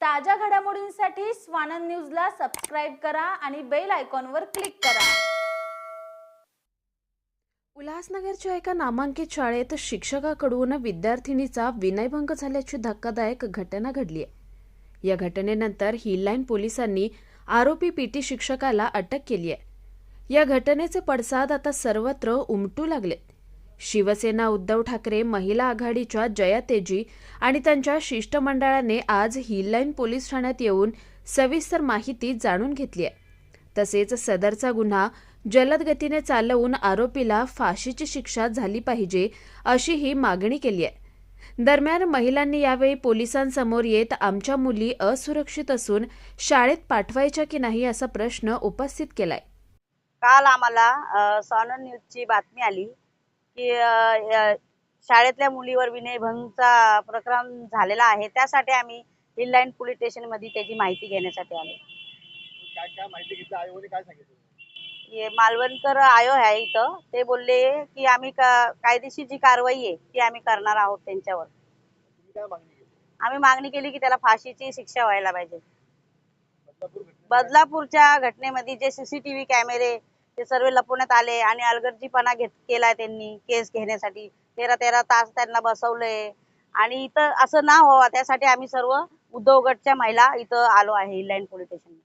ताज्या घडामोडींसाठी स्वानंद न्यूजला सबस्क्राईब करा आणि बेल आयकॉनवर क्लिक करा. उल्हासनगरच्या एका नामांकित शाळेत शिक्षकाकडून विद्यार्थिनीचा विनयभंग झाल्याची धक्कादायक घटना घडली आहे. या घटनेनंतर हिललाईन पोलिसांनी आरोपी पीटी शिक्षकाला अटक केली आहे. या घटनेचे पडसाद आता सर्वत्र उमटू लागलेत. शिवसेना उद्धव ठाकरे महिला आघाडीच्या जया तेजी आणि त्यांच्या शिष्टमंडळाने आज हिललाईन पोलीस ठाण्यात येऊन सविस्तर माहिती जाणून घेतली आहे. तसेच सदरचा गुन्हा जलद गतीने चालवून आरोपीला फाशीची शिक्षा झाली पाहिजे अशी ही मागणी केली आहे. दरम्यान महिलांनी यावेळी पोलिसांसमोर येत आमच्या मुली असुरक्षित असून शाळेत पाठवायच्या की नाही असा प्रश्न उपस्थित केलाय. काल आम्हाला अ, न्यूजची बातमी आली. की शाळेतल्या मुलीवर विनयभंगचा प्रकरण झालेला आहे त्यासाठी आम्ही हिललाईन पोलीस स्टेशनमध्ये त्याची माहिती घेण्यासाठी आलो. काय काय माहिती घेतली? आयोगाने काय सांगितलं? हे मालवणकर आयो आहे इथं. ते बोलले की आम्ही का- कायदेशीर जी कारवाई आहे ती आम्ही करणार आहोत त्यांच्यावर. तुम्ही काय मागणी केली? आम्ही मागणी केली की त्याला फाशीची शिक्षा व्हायला पाहिजे. बदलापूर घटनेत बदलापूरच्या घटनेमध्ये जे सीसीटीव्ही कॅमेरे ते सर्व लपवण्यात आले आणि अलगर्जीपणा घेत केलाय त्यांनी केस घेण्यासाठी. तेरा तेरा तास त्यांना बसवलंय आणि इथं असं ना व्हावं त्यासाठी आम्ही सर्व उद्धव गटच्या महिला इथं आलो आहे लाईन पोलीस स्टेशन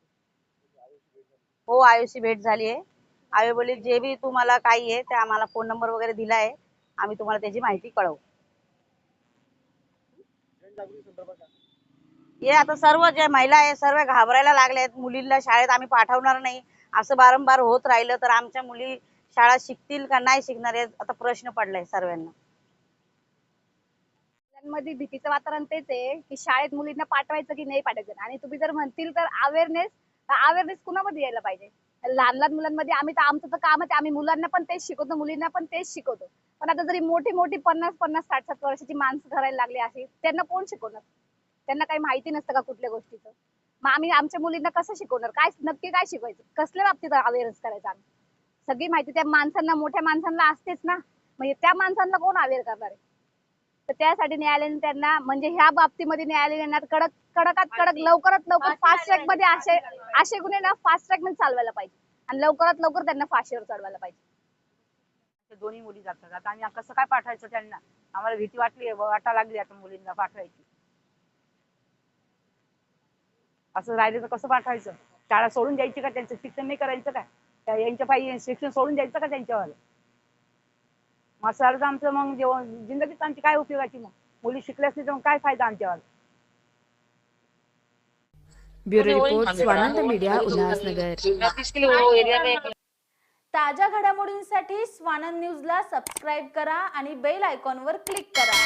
हो आयुषी भेट झाली आहे. आयो बोली जे बी तुम्हाला काही आहे ते आम्हाला फोन नंबर वगैरे दिला आहे. आम्ही तुम्हाला त्याची माहिती कळवू. हे आता सर्व जे महिला आहे सर्व घाबरायला लागल्या आहेत मुलींना शाळेत आम्ही पाठवणार नाही. असं वारंवार होत राहिलं तर आमच्या मुली शाळा शिकतील का नाही शिकणार आहे आता प्रश्न पडलाय सर्वांना. मध्ये भीतीचं वातावरण तेच आहे की शाळेत मुलींना पाठवायचं की नाही पाठवायचं? आणि तुम्ही जर म्हणतील तर अवेअरनेस अवेअरनेस कुणामध्ये यायला पाहिजे? लहान लहान मुलांमध्ये आम्ही तर आमचं तर काम आहे आम्ही मुलांना पण तेच शिकवतो मुलींना पण तेच शिकवतो. पण आता जरी मोठी मोठी पन्नास पन्नास साठ साठ वर्षाची माणसं धरायला लागली अशी त्यांना कोण शिकवणार? त्यांना काही माहिती नसतं का कुठल्या गोष्टीचं? मग आम्ही आमच्या मुलींना कसं शिकवणार? काय नक्की काय शिकवायचं? कसल्या बाबतीत अवेअरनेस करायचं आम्ही? सगळी माहिती त्या माणसांना मोठ्या माणसांना असतेच ना. म्हणजे त्या माणसांना कोण अवेअर करणार आहे? तर त्यासाठी न्यायालयाने त्यांना म्हणजे ह्या बाबतीमध्ये न्यायालयाने कडक कडकात कडक लवकरात लवकर फास्ट ट्रॅकमध्ये असे असे गुन्हे ना फास्ट ट्रॅकमध्ये चालवायला पाहिजे. आणि लवकरात लवकर त्यांना फाशीवर चढवायला पाहिजे. दोन्ही मुली जातात. आता आम्ही कसं काय पाठवायचं त्यांना? आम्हाला भीती वाटली वाटा लागली आता मुलींना पाठवायची. असं राहिलं तर कसं पाठवायचं शाळा सोडून द्यायची का त्यांचं? शिक्षण नाही करायचं काय? त्या यांच्या पाहिजे शिक्षण सोडून द्यायचं का त्यांच्यावर? मग असं आमचं मग जेवण जिंदगीच आमची काय उपयोगाची मग? मुली शिकल्यास नाही तर मग काय फायदा आमच्यावर? Bureau report Swanand media Ulhasnagar. ताज्या घडामोडींसाठी स्वानंद न्यूजला सबस्क्राईब करा आणि बेल आयकॉनवर क्लिक करा.